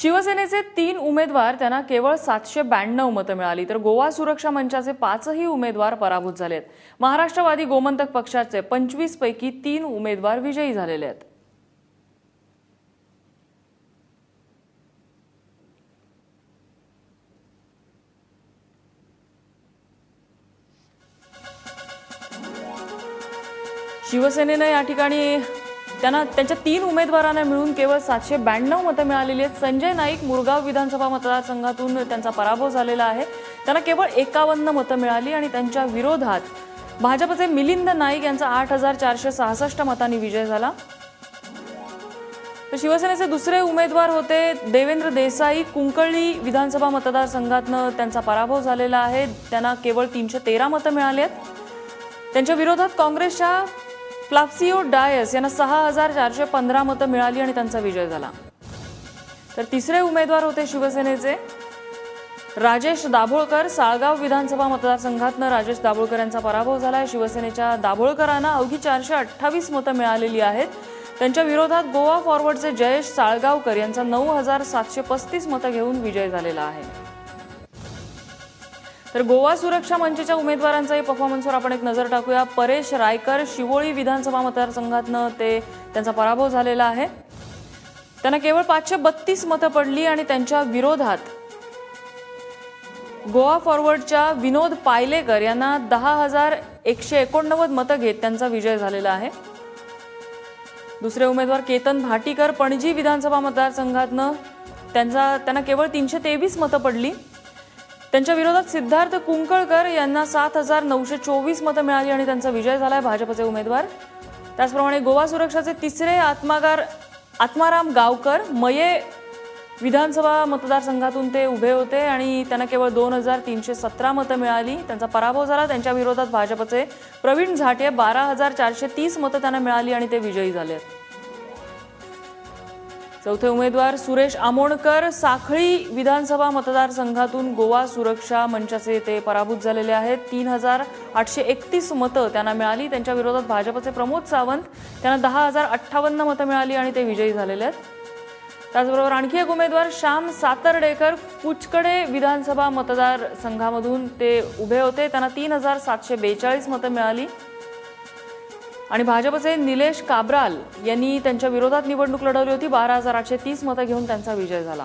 शिवसेनेचे तीन उमेदवार त्यांना केवळ सातशे ब्याण्णव मतं मिळाली. तर गोवा सुरक्षा मंचाचे पाचही उमेदवार पराभूत झालेत. महाराष्ट्रवादी गोमंतक पक्षाचे पंचवीस पैकी तीन उमेदवार विजयी झालेले आहेत. शिवसेनेनं या ठिकाणी त्यांना त्यांच्या तीन उमेदवारांना मिळून केवळ सातशे ब्याण्णव मतं मिळालेली आहेत. संजय नाईक मुरगाव विधानसभा मतदारसंघातून त्यांचा पराभव झालेला आहे. त्यांना केवळ एकावन्न मतं मिळाली आणि त्यांच्या विरोधात भाजपचे मिलिंद नाईक यांचा आठ हजार चारशे सहासष्ट मतांनी विजय झाला. तर शिवसेनेचे दुसरे उमेदवार होते देवेंद्र देसाई. कुंकळी विधानसभा मतदारसंघातनं त्यांचा पराभव झालेला आहे. त्यांना केवळ तीनशे तेरा मतं मिळाली आहेत. त्यांच्या विरोधात काँग्रेसच्या फ्लाप्सिओ डायस यांना सहा हजार चारशे पंधरा मतं मिळाली आणि त्यांचा विजय झाला. तर तिसरे उमेदवार होते शिवसेनेचे. राजेश दाभोळकर साळगाव विधानसभा मतदारसंघातनं राजेश दाभोळकर यांचा पराभव झाला शिवसेनेच्या दाभोळकरांना अवघी चारशे अठ्ठावीस मतं मिळालेली आहेत. त्यांच्या विरोधात गोवा फॉरवर्डचे जयेश साळगावकर यांचा नऊ हजार सातशे पस्तीस मतं घेऊन विजय झालेला आहे. तर गोवा सुरक्षा मंचच्या उमेदवारांचाही परफॉर्मन्सवर आपण एक नजर टाकूया. परेश रायकर शिवोळी विधानसभा मतदारसंघातनं ते त्यांचा पराभव झालेला आहे. त्यांना केवळ पाचशे बत्तीस मतं पडली आणि त्यांच्या विरोधात गोवा फॉरवर्डच्या विनोद पायलेकर यांना दहा हजार एकशे एकोणनव्वद मतं घेत त्यांचा विजय झालेला आहे. दुसरे उमेदवार केतन भाटीकर पणजी विधानसभा मतदारसंघातनं त्यांचा त्यांना केवळ तीनशे तेवीस मतं पडली. त्यांच्या विरोधात सिद्धार्थ कुंकळकर यांना सात हजार नऊशे चोवीस मतं मिळाली आणि त्यांचा विजय झालाय भाजपचे उमेदवार. त्याचप्रमाणे गोवा सुरक्षाचे तिसरे आत्मागार आत्माराम गावकर मये विधानसभा मतदारसंघातून ते उभे होते आणि त्यांना केवळ दोन हजार तीनशे सतरा मतं मिळाली. त्यांचा पराभव झाला. त्यांच्या विरोधात भाजपचे प्रवीण झाटे बारा हजार चारशे तीस मतं त्यांना मिळाली आणि ते विजयी झाले. आहेत चौथे उमेदवार सुरेश आमोणकर. साखळी विधानसभा मतदारसंघातून गोवा सुरक्षा मंचाचे ते पराभूत झालेले आहेत. तीन हजार आठशे एकतीस मतं त्यांना मिळाली. त्यांच्या विरोधात भाजपचे प्रमोद सावंत त्यांना दहा हजार अठ्ठावन्न मतं मिळाली आणि ते विजयी झालेले आहेत. त्याचबरोबर आणखी एक उमेदवार श्याम सातर्डेकर कुचकडे विधानसभा मतदारसंघामधून ते उभे होते. त्यांना तीन हजार सातशे बेचाळीस मतं मिळाली. आणि भाजपचे निलेश काब्राल यांनी त्यांच्या विरोधात निवडणूक लढवली होती. बारा हजार आठशे तीस मतं घेऊन त्यांचा विजय झाला.